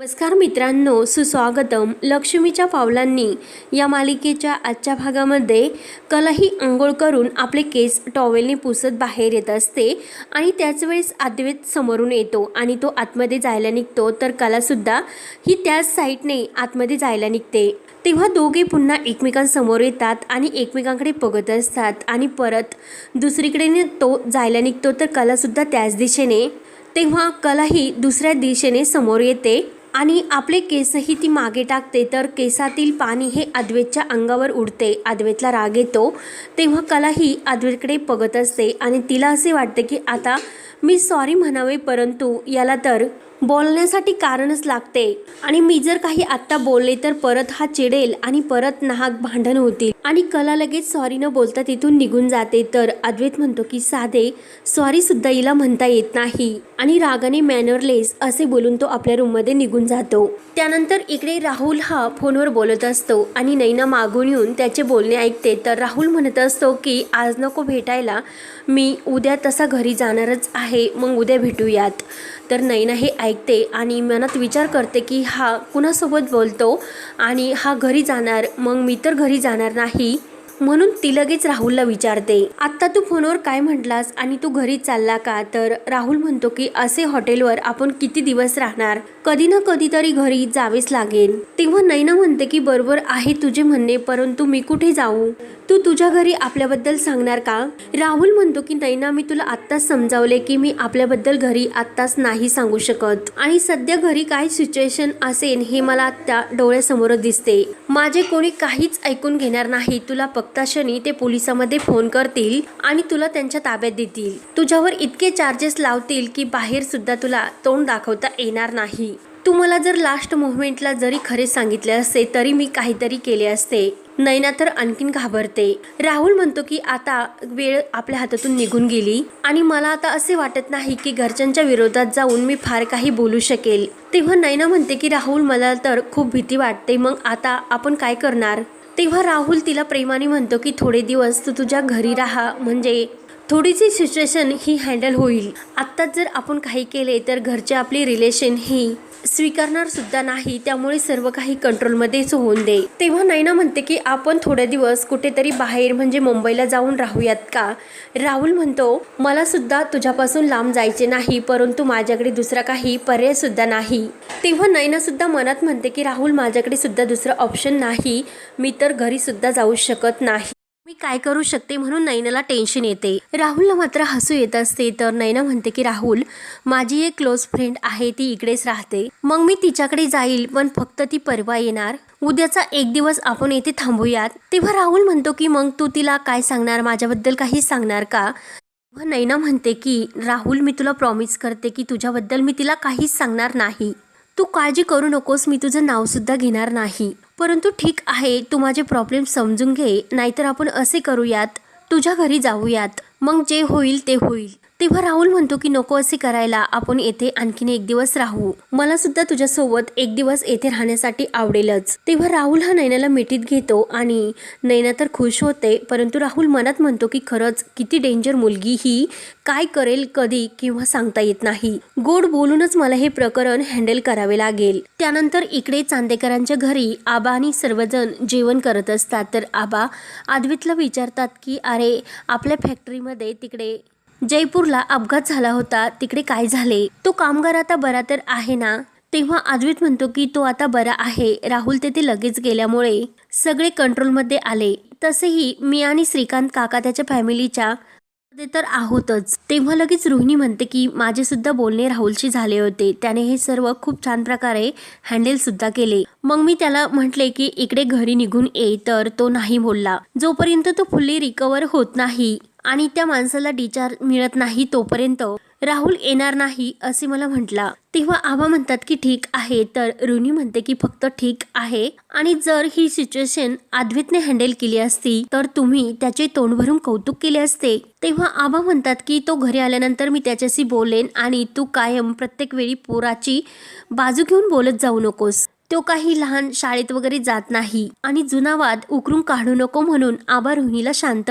नमस्कार मित्रांनो सुस्वागतम. लक्ष्मीच्या पावलांनी या मालिकेच्या आजच्या भागामध्ये कलही आंघोळ करून आपले केस टॉवेलने पुसत बाहेर येत असते आणि त्याच वेळेस अद्वैत समोरून येतो आणि तो आतमध्ये जायला निघतो. तर कलासुद्धा ही त्याच साईडने आतमध्ये जायला निघते. तेव्हा दोघे पुन्हा एकमेकांसमोर येतात आणि एकमेकांकडे बघत असतात आणि परत दुसरीकडे तो जायला निघतो. तर कलासुद्धा त्याच दिशेने तेव्हा कलाही दुसऱ्या दिशेने समोर येते. आणि आपले केसही ती मागे टाकते तर केसातील पाणी हे अद्वेतच्या अंगावर उडते. अद्वेतला राग येतो. तेव्हा कलाही अद्वेतकडे बघत असते आणि तिला असे वाटते की आता मी सॉरी म्हणावे परंतु याला तर बोलण्यासाठी कारणच लागते. आणि मी जर काही आत्ता बोलले तर परत हा चिडेल आणि परत नाहक भांडण होतील. आणि कला लगेच सॉरी न बोलता तिथून निघून जाते. तर अद्वैत म्हणतो की साधे सॉरी सुद्धा हिला म्हणता येत नाही. आणि रागाने मॅनरलेस असे बोलून तो आपल्या रूममध्ये निघून जातो. त्यानंतर इकडे राहुल हा फोनवर बोलत असतो आणि नैना मागून येऊन त्याचे बोलणे ऐकते. तर राहुल म्हणत असतो की आज नको भेटायला. मी उद्या तसा घरी जाणारच आहे. मग उद्या भेटूयात. तर नैना हे ऐकते आणि मनात विचार करते की हा कुणासोबत बोलतो आणि हा घरी जाणार मग मी तर घरी जाणार नाही. म्हणून ती लगेच राहुलला विचारते आत्ता तू फोनवर काय म्हटलास आणि तू घरी चालला का? तर राहुल म्हणतो की असे हॉटेलवर आपण किती दिवस राहणार? कधी ना कधीतरी घरी जावेच लागेल. तेव्हा नैना म्हणते की बरोबर आहे तुझे म्हणणे परंतु मी कुठे जाऊ? तू तुझ्या घरी आपल्याबद्दल सांगणार का? राहुल म्हणतो की नैना मी तुला आत्ताच समजावले की मी आपल्याबद्दल घरी आत्ताच नाही सांगू शकत. आणि सध्या घरी काय सिच्युएशन असेल हे मला त्या डोळ्यासमोर दिसते. माझे कोणी काहीच ऐकून घेणार नाही. तुला पक्ताशनी ते पोलिसामध्ये फोन करतील आणि तुला त्यांच्या ताब्यात देतील. तुझ्यावर इतके चार्जेस लावतील की बाहेर सुद्धा तुला तोंड दाखवता येणार नाही. तू मला जर लास्ट मुव्हमेंटला जरी खरे सांगितले असते तरी मी काहीतरी केले असते. नैना तर आणखीन घाबरते. राहुल म्हणतो की आता वेळ आपल्या हातातून निघून गेली आणि मला आता असे वाटत नाही की घरच्यांच्या विरोधात जाऊन मी फार काही बोलू शकेल. तेव्हा नैना म्हणते की राहुल मला तर खूप भीती वाटते मग आता आपण काय करणार? तेव्हा राहुल तिला प्रेमाने म्हणतो की थोडे दिवस तू तुझ्या घरी राहा. म्हणजे थोडीशी सिच्युएशन ही हँडल होईल. आत्ताच जर आपण काही केले तर घरचे आपली रिलेशन ही स्वीकारणार सुद्धा नाही त्यामुळे सर्व काही कंट्रोलमध्येच होऊन दे. तेव्हा नैना म्हणते की आपण थोडे दिवस कुठेतरी बाहेर म्हणजे मुंबईला जाऊन राहूयात का? राहुल म्हणतो मला सुद्धा तुझ्यापासून लांब जायचे नाही परंतु माझ्याकडे दुसरा काही पर्याय सुद्धा नाही. तेव्हा नैना सुद्धा मनात म्हणते की राहुल माझ्याकडे सुद्धा दुसरं ऑप्शन नाही. मी तर घरी सुद्धा जाऊ शकत नाही. मी काय करू शकते म्हणून नैनाला टेन्शन येते. राहुलला मात्र हसू येत असते तर नैना म्हणते की राहुल माझी एक क्लोज फ्रेंड आहे ती इकडेच राहते. मग मी तिच्याकडे जाईल पण फक्त ती परवा येणार. उद्याचा एक दिवस आपण येथे थांबूयात. तेव्हा राहुल म्हणतो की मग तू तिला काय सांगणार? माझ्याबद्दल काही सांगणार का? तेव्हा नैना म्हणते की राहुल मी तुला प्रॉमिस करते की तुझ्याबद्दल मी तिला काहीच सांगणार नाही. तू काळजी करू नकोस मी तुझं नावसुद्धा घेणार नाही. परंतु ठीक आहे तू माझे प्रॉब्लेम समजून घे नाहीतर आपण असे करूयात. तुझ्या घरी जाऊयात. मग जे होईल ते होईल. तेव्हा राहुल म्हणतो की नको असे करायला आपण येथे आणखीन एक दिवस राहू. मला सुद्धा तुझ्यासोबत एक दिवस येथे राहण्यासाठी आवडेलच. तेव्हा राहुल हा नैनाला मिठीत घेतो आणि नैना तर खुश होते परंतु राहुल मनात म्हणतो की खरंच किती डेंजर मुलगी ही. काय करेल कधी किंवा सांगता येत नाही. गोड बोलूनच मला हे प्रकरण हँडल करावे लागेल. त्यानंतर इकडे चांदेकरांच्या घरी आबा आणि सर्वजण जेवण करत असतात. तर आबा आद्वितला विचारतात की अरे आपल्या फॅक्टरीमध्ये तिकडे जयपूरला अपघात झाला होता. तिकडे काय झाले? तो कामगार आता बरा तर आहे ना? तेव्हा आजवीत म्हणतो की तो आता बरा आहे. राहुल तेथे लगेच गेल्यामुळे सगळे कंट्रोलमध्ये आले. तसेही मी आणि श्रीकांत काका त्याच्या फॅमिलीच्या मध्ये तर आहोतच. तेव्हा लगेच रोहिणी म्हणते की माझे सुद्धा बोलणे राहुलशी झाले होते. त्याने हे सर्व खूप छान प्रकारे हँडल सुद्धा केले. मग मी त्याला म्हटले की इकडे घरी निघून ये. तर तो नाही बोलला. जोपर्यंत तो फुल्ली रिकवर होत नाही आणि त्या माणसाला डिचार्ज मिळत नाही तोपर्यंत राहुल येणार नाही असे मला म्हटला. तेव्हा आबा म्हणतात की ठीक आहे तर रुनी म्हणते की फक्त ठीक आहे. आणि जर ही सिच्युएशन आद्वितने हँडल केली असती तर तुम्ही त्याचे तोंड भरून कौतुक केले असते. तेव्हा आबा म्हणतात की तो घरी आल्यानंतर मी त्याच्याशी बोलेन आणि तू कायम प्रत्येक वेळी पोराची बाजू घेऊन बोलत जाऊ नकोस. तो काही लहान शाळेत वगैरे जात नाही. आणि जुना वाद उकरून काढू नको म्हणून आबा रोहिणीला शांत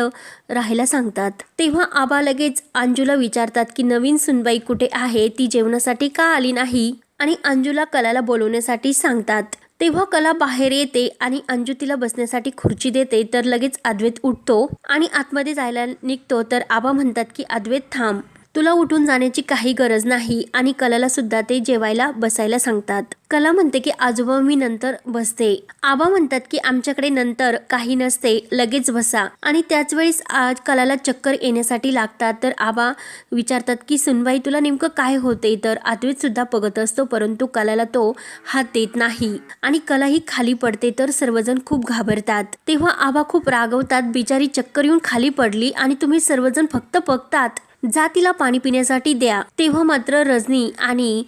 राहायला सांगतात. तेव्हा आबा लगेच अंजूला विचारतात की नवीन सुनबाई कुठे आहे? ती जेवणासाठी का आली नाही? आणि अंजूला कलाला बोलवण्यासाठी सांगतात. तेव्हा कला बाहेर येते आणि अंजू तिला बसण्यासाठी खुर्ची देते तर लगेच अद्वैत उठतो आणि आतमध्ये जायला निघतो. तर आबा म्हणतात की अद्वैत थांब. तुला उठून जाण्याची काही गरज नाही आणि कलाला सुद्धा ते जेवायला बसायला सांगतात. कला म्हणते की आजोबा मी नंतर बसते. आबा म्हणतात की आमच्याकडे नंतर काही नसते लगेच बसा. आणि त्याच वेळेस आज कलाला चक्कर येण्यासाठी लागतात. तर आबा विचारतात की सुनबाई तुला नेमकं काय होते? तर अद्वैत सुद्धा बघत असतो परंतु कलाला तो हात देत नाही. आणि कलाही खाली पडते तर सर्वजण खूप घाबरतात. तेव्हा आबा खूप रागवतात बिचारी चक्कर येऊन खाली पडली आणि तुम्ही सर्वजण फक्त बघतात. जा तिला पाणी पिण्यासाठी द्या. तेव्हा मात्र रजनी आणि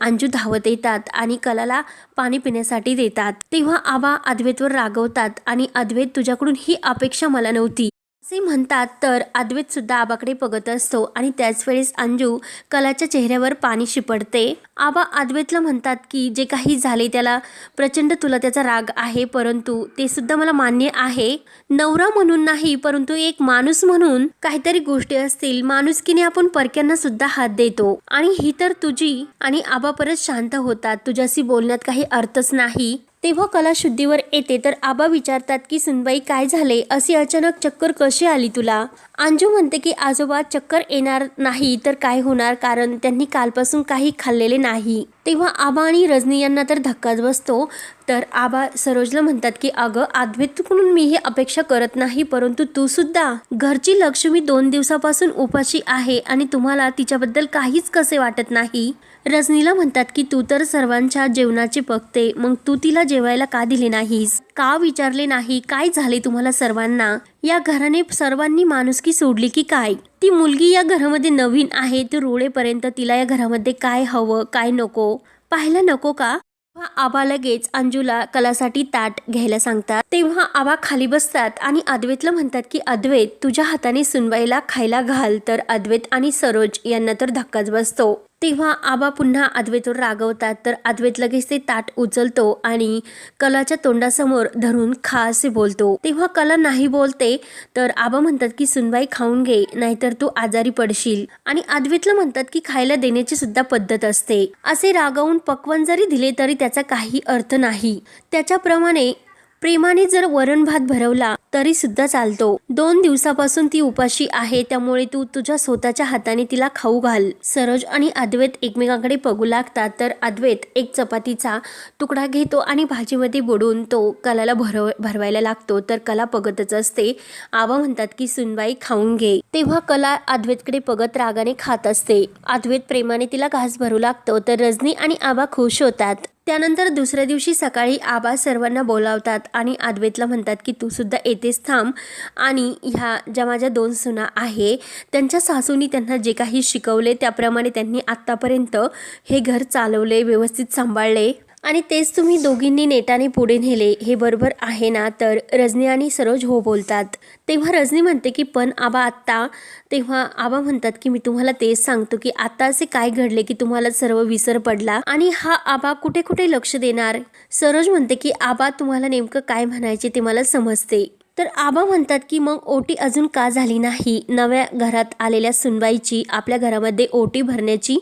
अंजू धावत येतात आणि कलाला पाणी पिण्यासाठी देतात. तेव्हा आबा अद्वैतवर रागवतात आणि अद्वैत तुझ्याकडून ही अपेक्षा मला नव्हती. असे म्हणतात तर अद्वैत सुद्धा आबाकडे बघत असतो आणि त्याच वेळेस अंजू कलाच्या चेहऱ्यावर पाणी शिपडते. आबा अद्वैतला म्हणतात की जे काही झाले त्याला प्रचंड तुला त्याचा राग आहे परंतु ते सुद्धा मला मान्य आहे. नवरा म्हणून नाही परंतु एक माणूस म्हणून काहीतरी गोष्टी असतील. माणुसकीने आपण परक्यांना सुद्धा हात देतो. आणि ही तर तुझी आणि आबा परत शांत होतात. तुझ्याशी बोलण्यात काही अर्थच नाही. तेव्हा कला शुद्धीवर येते तर आबा विचारतात की सुनबाई काय झाले? असे अचानक चक्कर कशी आली तुला? अंजू म्हणते की आजोबा चक्कर येणार नाही तर काय होणार? कारण त्यांनी कालपासून काही खाल्लेले नाही. तेव्हा आबा आणि रजनी यांना तर धक्काच बसतो. तर आबा सरोजला म्हणतात की अगं अद्वैतकडून मी ही अपेक्षा करत नाही परंतु तू सुद्धा. घरची लक्ष्मी दोन दिवसापासून उपाशी आहे आणि तुम्हाला तिच्याबद्दल काहीच कसे वाटत नाही? रजनीला म्हणतात की तू तर सर्वांच्या जेवणाचे बघते मग तू तिला जेवायला का दिले नाहीस? का विचारले नाही? काय झाले तुम्हाला सर्वांना? या घराने सर्वांनी माणुसकी सोडली की काय? ती मुलगी या घरामध्ये नवीन आहे ती रुळेपर्यंत तिला या घरामध्ये काय हवं काय नको? पाहायला नको का? तेव्हा आबा लगेच अंजूला कलासाठी ताट घ्यायला सांगतात. तेव्हा आबा खाली बसतात आणि अद्वैतला म्हणतात की अद्वैत तुझ्या हाताने सुनबाईला खायला घाल तर अद्वैत आणि सरोज यांना तर धक्काच बसतो. तेव्हा आबा पुन्हा अद्वैतवर रागवतात. तर अद्वैत लगेच ते ताट उचलतो आणि कलाच्या तोंडासमोर धरून खासे बोलतो. तेव्हा कला नाही बोलते तर आबा म्हणतात की सुनबाई खाऊन घे नाहीतर तू आजारी पडशील. आणि अद्वैतला म्हणतात की खायला देण्याची सुद्धा पद्धत असते. असे रागवून पक्वन जरी दिले तरी त्याचा काही अर्थ नाही. त्याच्याप्रमाणे प्रेमाने जर वरण भात भरवला तरी सुद्धा चालतो. दोन दिवसापासून ती उपाशी आहे त्यामुळे तू तुझ्या स्वतःच्या हाताने तिला खाऊ घाल. सरोज आणि अद्वैत एकमेकांकडे बघू लागतात तर अद्वैत एक चपातीचा तुकडा घेतो आणि भाजीमध्ये बुडून तो कलाला भरव भरवायला लागतो. तर कला बघतच असते. आबा म्हणतात की सुनबाई खाऊन घे. तेव्हा कला अद्वैतकडे बघत रागाने खात असते. अद्वैत प्रेमाने तिला घास भरू लागतो तर रजनी आणि आबा खुश होतात. त्यानंतर दुसऱ्या दिवशी सकाळी आबा सर्वांना बोलावतात आणि अद्वैतला म्हणतात की तू सुद्धा येतेच थांब. आणि ह्या ज्या माझ्या दोन सुना आहे त्यांच्या सासूनी त्यांना जे काही शिकवले त्याप्रमाणे त्यांनी आत्तापर्यंत हे घर चालवले व्यवस्थित सांभाळले. आणि तेच तुम्ही दोघींनी नेटाने पुढे नेले हे बरोबर आहे ना? तर रजनी आणि सरोज हो बोलतात. तेव्हा रजनी म्हणते की पण आबा आत्ता तेव्हा आबा म्हणतात की मी तुम्हाला तेच सांगतो की आता असे काय घडले की तुम्हाला सर्व विसर पडला? आणि हा आबा कुठे कुठे लक्ष देणार? सरोज म्हणते की आबा तुम्हाला नेमकं काय म्हणायचे ते मला समजते. तर आबा म्हणतात की मग ओटी अजून का झाली नाही? नव्या घरात आलेल्या सुनबाईची आपल्या घरामध्ये ओटी भरण्याची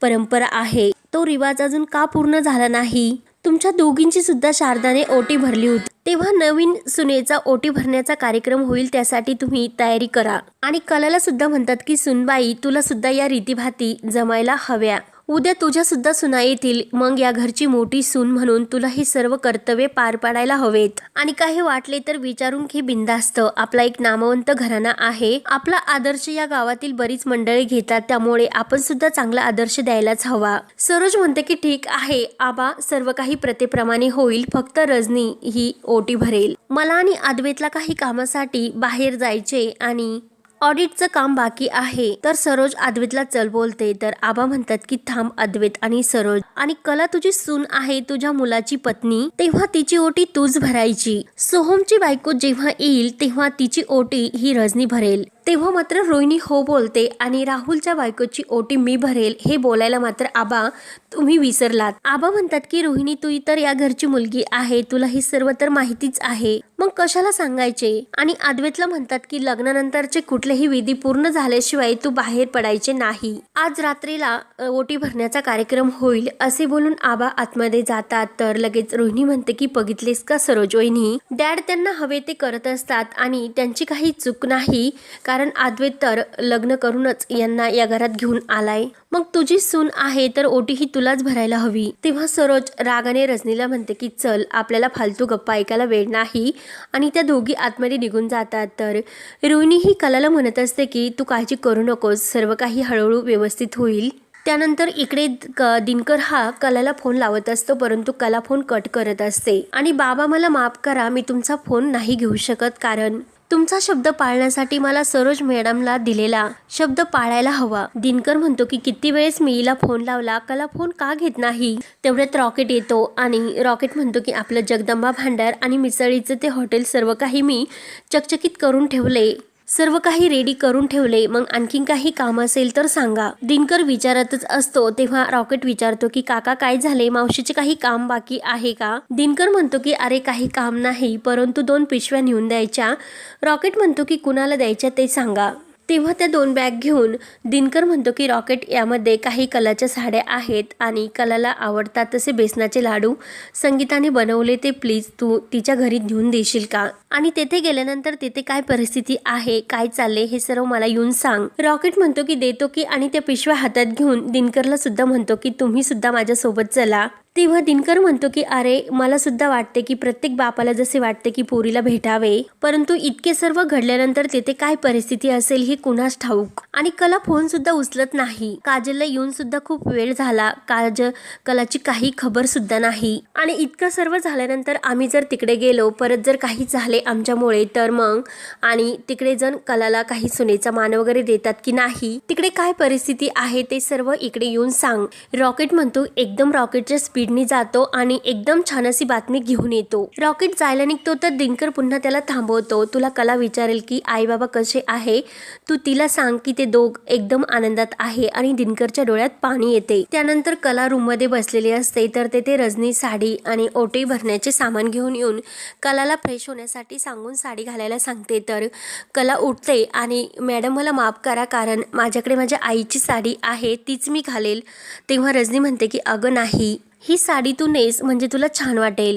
परंपरा आहे. तो रिवाज अजून का पूर्ण झाला नाही? तुमच्या दोघींची सुद्धा शारदाने ओटी भरली होती. तेव्हा नवीन सुनेचा ओटी भरण्याचा कार्यक्रम होईल त्यासाठी तुम्ही तयारी करा. आणि कलाला सुद्धा म्हणतात की सुनबाई तुला सुद्धा या रीतीभाती जमायला हव्या. उद्या तुझ्यासुद्धा सुना येतील. मग या घरची मोठी सून म्हणून तुला ही सर्व कर्तव्ये पार पाडायला हवेत. आणि काही वाटले तर विचारून घे बिंदास्त आपला एक नामवंत घराणा आहे. आपला आदर्श या गावातील बरीच मंडळी घेतात. त्यामुळे आपण सुद्धा चांगला आदर्श द्यायलाच हवा. सरोज म्हणते की ठीक आहे आबा सर्व काही प्रतेप्रमाणे होईल. फक्त रजनी ही ओटी भरेल. मला आणि आदवेतला काही कामासाठी बाहेर जायचे आणि ऑडिटचं काम बाकी आहे. तर सरोज अद्वैतला चल बोलते. तर आबा म्हणतात की थांब अद्वैत आणि सरोज. आणि कला तुझी सून आहे तुझ्या मुलाची पत्नी. तेव्हा तिची ओटी तूच भरायची. सोहमची बायको जेव्हा येईल तेव्हा तिची ओटी ही रजनी भरेल. तेव्हा मात्र रोहिणी हो बोलते आणि राहुलच्या बायकोची ओटी मी भरेल हे बोलायला मात्र आबा तुम्ही विसरलात. आबा म्हणतात की रोहिणी तू तर या घरची मुलगी आहे. तुला हे सर्व तर माहितीच आहे. मग कशाला सांगायचे? आणि अद्वैतला म्हणतात की लग्नानंतरचे कुठलेही विधी पूर्ण झाल्याशिवाय तू बाहेर पडायचे नाही. आज रात्रीला ओटी भरण्याचा कार्यक्रम होईल असे बोलून आबा आतमध्ये जातात. तर लगेच रोहिणी म्हणते की बघितलेस का सरोज वहिनी डॅड त्यांना हवे ते करत असतात आणि त्यांची काही चूक नाही. कारण अद्वैत तर लग्न करूनच यांना या घरात घेऊन आलाय. मग तुझी सून आहे तर ओटी ही तुलाच भरायला हवी. तेव्हा सरोज रागाने रजनीला म्हणते की चल आपल्याला फालतू गप्पा ऐकायला वेळ नाही. आणि त्या दोघी आतमध्ये निघून जातात. तर रोहिणी ही कलाला म्हणत असते की तू काळजी करू नकोस सर्व काही हळूहळू व्यवस्थित होईल. त्यानंतर इकडे क- दिनकर हा कलाला फोन लावत असतो परंतु कला फोन कट करत असते. आणि बाबा मला माफ करा मी तुमचा फोन नाही घेऊ शकत कारण तुमचा शब्द पाळण्यासाठी मला सरोज मॅडमला दिलेला शब्द पाळायला हवा. दिनकर म्हणतो की किती वेळेस मी हिला फोन लावला कला फोन का घेत नाही? तेवढ्यात रॉकेट येतो आणि रॉकेट म्हणतो की आपलं जगदंबा भांडार आणि मिसळीचं ते हॉटेल सर्व काही मी चकचकीत करून ठेवले. सर्व काही रेडी करून ठेवले. मग आणखीन काही काम असेल तर सांगा. दिनकर विचारतच असतो. तेव्हा रॉकेट विचारतो की काका काय झाले? मावशीचे काही काम बाकी आहे का? दिनकर म्हणतो की अरे काही काम नाही. परंतु दोन पिशव्या नेऊन द्यायच्या. रॉकेट म्हणतो की कुणाला द्यायच्या ते सांगा. तेव्हा त्या दोन बॅग घेऊन दिनकर म्हणतो की रॉकेट यामध्ये काही कलाच्या साड्या आहेत आणि कलाला आवडतात तसे बेसनाचे लाडू संगीताने बनवले ते प्लीज तू तिच्या घरी घेऊन देशील का? आणि तेथे गेल्यानंतर तेथे काय परिस्थिती आहे काय चालले हे सर्व मला येऊन सांग. रॉकेट म्हणतो की देतो की आणि त्या पिशव्या हातात घेऊन दिनकरला सुद्धा म्हणतो की तुम्ही सुद्धा माझ्यासोबत चला. तेव्हा दिनकर म्हणतो की अरे मला सुद्धा वाटते की प्रत्येक बापाला जसे वाटते की पोरीला भेटावे परंतु इतके सर्व घडल्यानंतर तेथे काय परिस्थिती असेल ही कुणास ठाऊक? आणि कला फोन सुद्धा उचलत नाही. काजलला येऊन सुद्धा खूप वेळ झाला. काज कलाची काही खबर सुद्धा नाही. आणि इतकं सर्व झाल्यानंतर आम्ही जर तिकडे गेलो परत जर काही झाले आमच्यामुळे तर मग? आणि तिकडे जण कलाला काही सुनेचा मान वगैरे देतात की नाही? तिकडे काय परिस्थिती आहे ते सर्व इकडे येऊन सांग. रॉकेट म्हणतो एकदम रॉकेटच्या स्पीड स्पीडने जातो आणि एकदम छान अशी बातमी घेऊन येतो. रॉकेट जायला निघतो तर दिनकर पुन्हा त्याला थांबवतो. तुला कला विचारेल की आई बाबा कसे आहे तू तिला सांग की ते दोघ एकदम आनंदात आहे आणि दिनकरच्या डोळ्यात पाणी येते. त्यानंतर कला रूममध्ये बसलेली असते तर तेथे रजनी साडी आणि ओटी भरण्याचे सामान घेऊन येऊन कलाला फ्रेश होण्यासाठी सांगून साडी घालायला सांगते. तर कला उठते आणि मॅडम मला माफ करा कारण माझ्याकडे माझ्या आईची साडी आहे तीच मी घालेल तेव्हा रजनी म्हणते की अगं नाही. ही साडी तू नेस म्हणजे तुला छान वाटेल.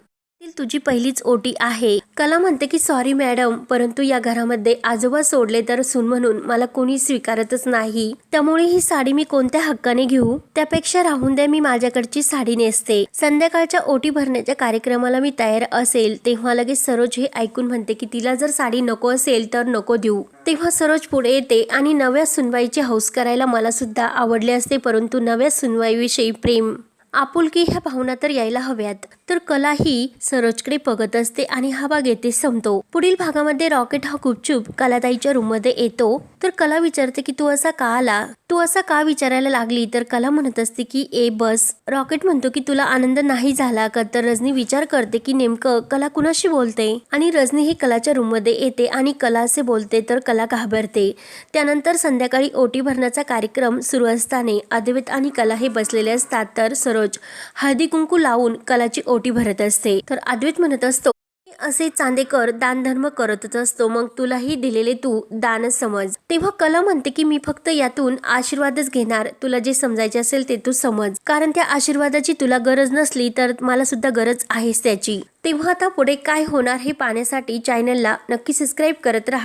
तुझी पहिलीच ओटी आहे. कला म्हणते की सॉरी मॅडम परंतु या घरामध्ये आजोबा सोडले तर सून म्हणून मला कोणी स्वीकारतच नाही. त्यामुळे ही साडी मी कोणत्या हक्काने घेऊ? त्यापेक्षा राहून द्या मी माझ्याकडची साडी नेसते. संध्याकाळच्या ओटी भरण्याच्या कार्यक्रमाला मी तयार असेल. तेव्हा लगेच सरोज हे ऐकून म्हणते की तिला जर साडी नको असेल तर नको देऊ. तेव्हा सरोज पुढे येते आणि नव्या सुनवाईची हौस करायला मला सुद्धा आवडले असते परंतु नव्या सुनवाईविषयी प्रेम आपुलकी ह्या भावना तर यायला हव्यात. तर कला ही सरोजकडे बघत असते आणि हा भाग येथे संपतो पुढील भागामध्ये रॉकेट हा गुपचूप कलाताईच्या रूममध्ये येतो. तर कला विचारते की तू असा का आला? तू असा का विचारायला लागली? तर कला म्हणत असते की ए बस. रॉकेट म्हणतो की तुला आनंद नाही झाला का? तर रजनी विचार करते की नेमकं कला कुणाशी बोलते? आणि रजनी ही कलाच्या रूममध्ये येते आणि कला असे बोलते तर कला घाबरते. त्यानंतर संध्याकाळी ओटी भरण्याचा कार्यक्रम सुरू असताना अद्वैत आणि कला हे बसलेले असतात. तर सरोज हळदी कुंकू लावून कलाची ओटी भरत असते. तर अद्वैत म्हणत असतो असे चांदेकर दानधर्म करतच असतो मग तुलाही दिलेले तू दानच समज. तेव्हा कला म्हणते की मी फक्त यातून आशीर्वादच घेणार. तुला जे समजायचे असेल ते तू समज. कारण त्या आशीर्वादाची तुला गरज नसली तर मला सुद्धा गरज आहेच त्याची. तेव्हा आता पुढे काय होणार हे पाहण्यासाठी चॅनलला नक्की सबस्क्राईब करत राहा.